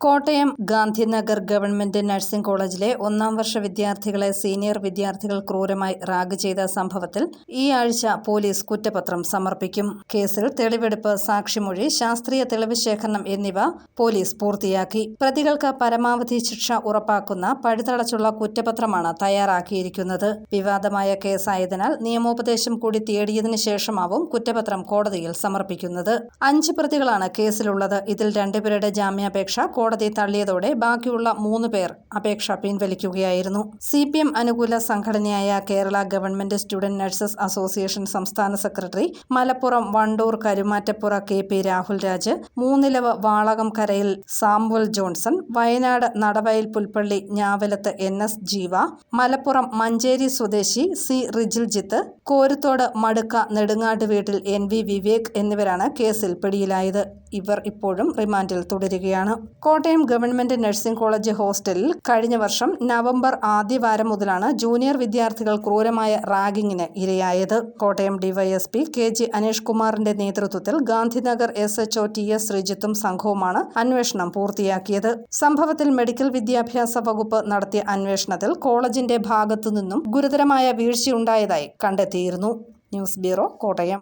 Kottayam Gandhinagar government nursing കോളേജിലെ ഒന്നാം വർഷ വിദ്യാർത്ഥികളെ സീനിയർ വിദ്യാർത്ഥികൾ ക്രൂരമായി റാഗ് ചെയ്ത സംഭവത്തിൽ ഈ ആഴ്ച പോലീസ് കുറ്റപത്രം സമർപ്പിക്കും. കേസിൽ തെളിവെടുപ്പ് സാക്ഷിമൊഴി ശാസ്ത്രീയ തെളിവ് ശേഖരണം എന്നിവ പോലീസ് പൂർത്തിയാക്കി. പ്രതികൾക്ക് പരമാവധി ശിക്ഷ ഉറപ്പാക്കുന്ന പഴുതടച്ചുള്ള കുറ്റപത്രമാണ് തയ്യാറാക്കിയിരിക്കുന്നത്. വിവാദമായ കേസായതിനാൽ നിയമോപദേശം കൂടി തേടിയതിനു ശേഷമാവും കുറ്റപത്രം കോടതിയിൽ സമർപ്പിക്കുന്നത്. അഞ്ച് പ്രതികളാണ് കേസിലുള്ളത്. ഇതിൽ രണ്ടുപേരുടെ ജാമ്യാപേക്ഷ കോടതി തള്ളിയതോടെ ബാക്കിയുള്ള മൂന്ന് പേർ അപേക്ഷ പിൻവലിക്കുകയായിരുന്നു. സി പി എം അനുകൂല സംഘടനയായ Kerala government student nurses association സംസ്ഥാന secretary Malappuram Wandoor Karumattappura K P Rahul Raj Moonnilavu Valakam കരയിൽ Samuel Johnson Wayanad Nadavayal Pulpally Njavalath N S Jeeva Malappuram Manjeri സ്വദേശി സി റിജിൽ ജിത്ത് കോരത്തോട് മടുക്ക നെടുങ്ങാട് വീട്ടിൽ എൻ വി വിവേക് എന്നിവരാണ് കേസിൽ പിടിയിലായത്. ഇവർ ഇപ്പോഴും റിമാൻഡിൽ തുടരുകയാണ്. കോട്ടയം ഗവൺമെന്റ് നഴ്സിംഗ് കോളേജ് ഹോസ്റ്റലിൽ കഴിഞ്ഞ വർഷം നവംബർ ആദ്യവാരം മുതലാണ് ജൂനിയർ വിദ്യാർത്ഥികൾ ക്രൂരമായ റാഗിങ്ങിന് ഇരയായത്. Kottayam DYSP K G Aneesh കുമാറിന്റെ നേതൃത്വത്തിൽ Gandhinagar S HO T S ശ്രീജിത്തും സംഘവുമാണ് അന്വേഷണം പൂർത്തിയാക്കിയത്. സംഭവത്തിൽ മെഡിക്കൽ വിദ്യാഭ്യാസ വകുപ്പ് നടത്തിയ അന്വേഷണത്തിൽ കോളേജിന്റെ ഭാഗത്തുനിന്നും ഗുരുതരമായ വീഴ്ചയുണ്ടായതായി കണ്ടെത്തിയിരുന്നു. News bureau Kottayam.